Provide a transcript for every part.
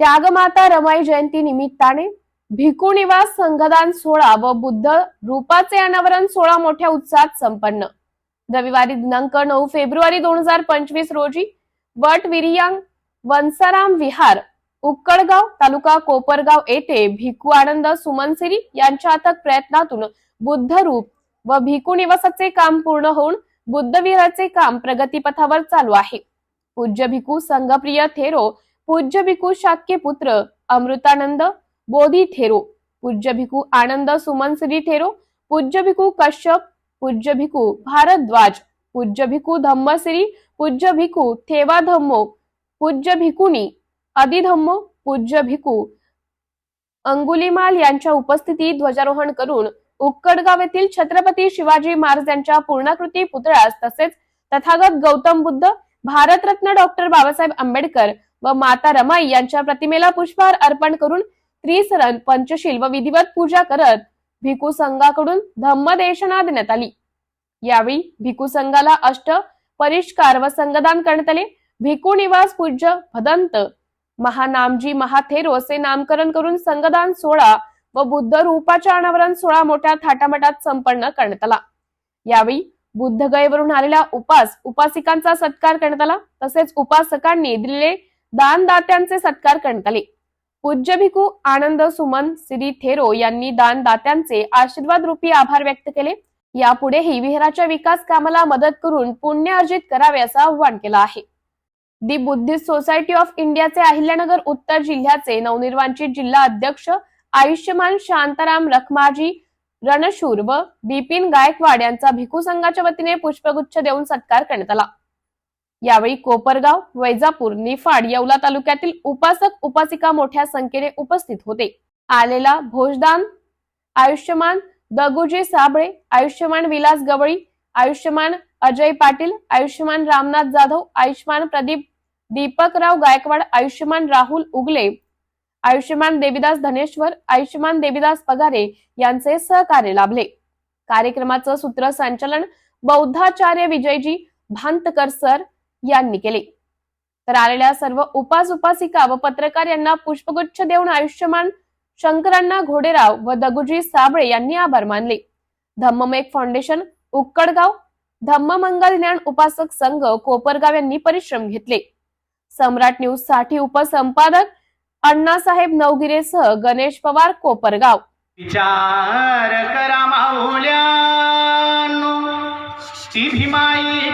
त्यागमाता रमाई जयंती निमित्ताने भिकू निवास संघदान सोहळा व बुद्ध रूपाचे अनावरण सोहळा मोठ्या उत्साहात संपन्न. रविवारी दिनांक नऊ फेब्रुवारी दोन हजार पंचवीस रोजी वट विरियांग वंसाराम विहार उक्कडगाव तालुका कोपरगाव येथे भिकू आनंद सुमनसिरी यांच्या अथक प्रयत्नातून बुद्ध रूप व भिकू निवासाचे काम पूर्ण होऊन बुद्ध विहाराचे काम प्रगतीपथावर चालू आहे. पूज्य भिकू संघप्रिय थेरो पूज्य भिकू शाक्य पुत्र अमृतानंद बोधी थेरो पूज्य भिकू आनंद सुमनश्री थेरो पूज्य भिकू कश्यप पूज्य भिकू भारद्वाज पूज्य भिकू धम्मश्री पूज्य भिकू थेवा धम्मो पूज्य भिकुनी अधिधम्मो पूज्य भिकू अंगुलीमाल यांच्या उपस्थितीत ध्वजारोहण करून उक्कडगाव येथील छत्रपती शिवाजी महाराज यांच्या पूर्णाकृती पुतळ्यास तसेच तथागत गौतम बुद्ध भारतरत्न डॉक्टर बाबासाहेब आंबेडकर व माता रमाई यांच्या प्रतिमेला पुष्पहार अर्पण करून त्रिसरण पंचशील व विधिवत पूजा करत भिकू संघाकडून धम्मदेशना देण्यात आली. यावेळी भिकू संघाला अष्ट परिष्कार व संगदान करण्यात आले. भिकू निवास पूज्य भदंत महानामजी महाथेरो असे नामकरण करून संगदान सोहळा व बुद्ध रूपाच्या अनावरण सोहळा मोठ्या थाटामाटात संपन्न करण्यात आला. यावेळी बुद्धगयेवरून आलेल्या उपास उपासिकांचा सत्कार करण्यात आला. तसेच उपासकांनी दिलेले दानदात्यांचे सत्कार करण्यात आले पूज्य भिकू आनंद सुमन सिरी थेरो यांनी दानदात्यांचे आशीर्वाद रूपी आभार व्यक्त केले. यापुढेही विहाराच्या विकास कामाला मदत करून पुण्य अर्जित करावे असं आव्हान केलं आहे. दी बुद्धिस्ट सोसायटी ऑफ इंडियाचे अहिल्यानगर उत्तर जिल्ह्याचे नवनिर्वाचित जिल्हा अध्यक्ष आयुष्यमान शांताराम रखमाजी रणशूर व बिपिन गायकवाड यांचा भिकू संघाच्या वतीने पुष्पगुच्छ देऊन सत्कार करण्यात आला. यावेळी कोपरगाव वैजापूर निफाड येवला तालुक्यातील उपासक उपासिका मोठ्या संख्येने उपस्थित होते. आलेला भोजदान आयुष्यमान दगुजी साबळे आयुष्यमान विलास गवळी आयुष्यमान अजय पाटील आयुष्यमान रामनाथ जाधव आयुष्यमान प्रदीप दीपकराव गायकवाड आयुष्यमान राहुल उगले आयुष्यमान देविदास धनेश्वर आयुष्यमान देविदास पगारे यांचे सहकार्य लाभले. कार्यक्रमाचं सूत्रसंचालन बौद्धाचार्य विजयजी भांतकर सर यांनी केले. तर आलेल्या सर्व उपास उपासिका व पत्रकार यांना पुष्पगुच्छ देऊन आयुष्यमान शंकरांना घोडेराव व दगुजी साबळे यांनी आभार मानले. धम्ममेक फाउंडेशन उक्कडगाव धम्ममंगल ज्ञान उपासक संघ कोपरगाव यांनी परिश्रम घेतले. सम्राट न्यूजसाठी उपसंपादक अण्णासाहेब नवगिरेसह गणेश पवार कोपरगाव. विचार करा माऊल्या ती भीमाई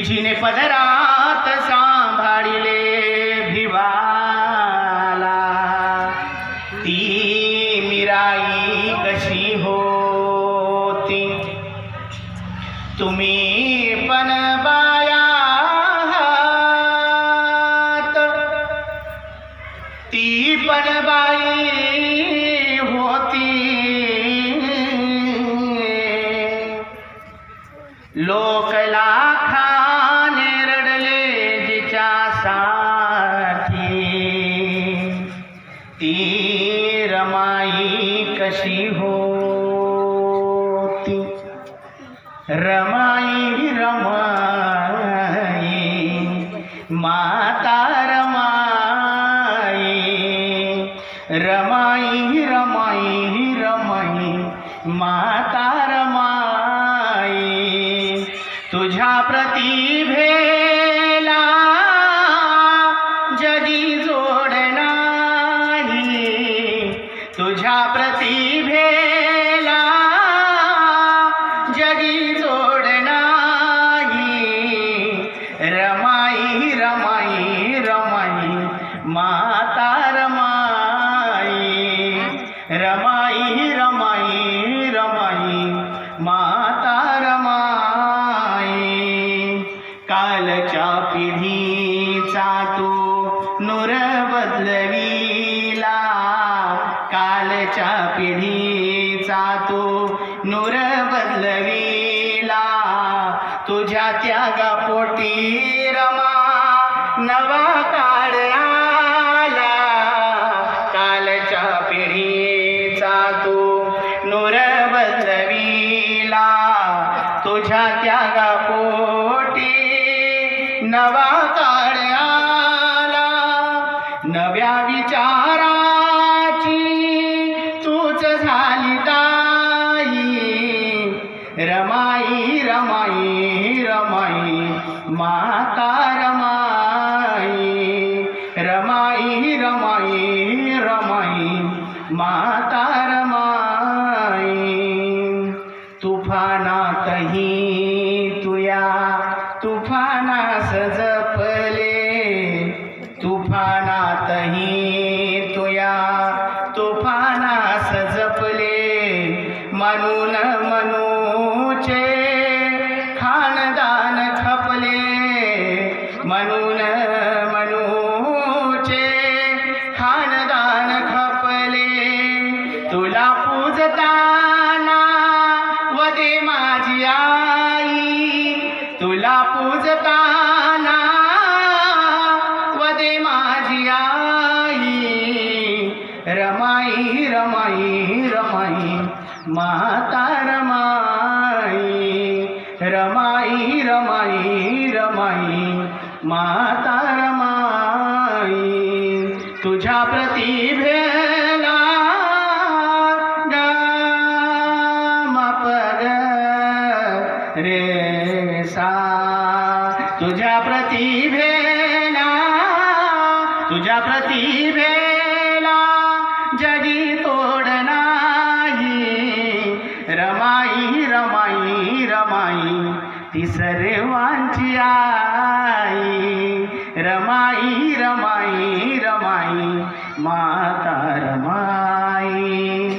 की पदरात सांभाळिले भिवाला. ती मिराई कशी होती? तुम्ही पण बायात ती पण बाई माता रमाई रमाई रमाई रमाई माता रमाई तुझ्या प्रतिभेला कालच्या पिढीचा तो नूर बदलविला. तुझ्या त्यागा पोटी रमा नवा काळ आला. कालच्या पिढीचा तो नूर बदलविला. तुझ्या त्यागा पोटी नवा काळ आला. नव्या विचारा तुला पूजताना वदे माझी आई रमाई रमाई रमाई माता रमाई रमाई रमाई रमाई माता रमाई तुझ्या प्रतिभे रे सा तुझ्या प्रतिभेला तुझ्या प्रतिभेला जगी तोड नाही. रमाई रमाई रमाई ती सर्वांची आई. रमाई रमाई रमाई माता रमाई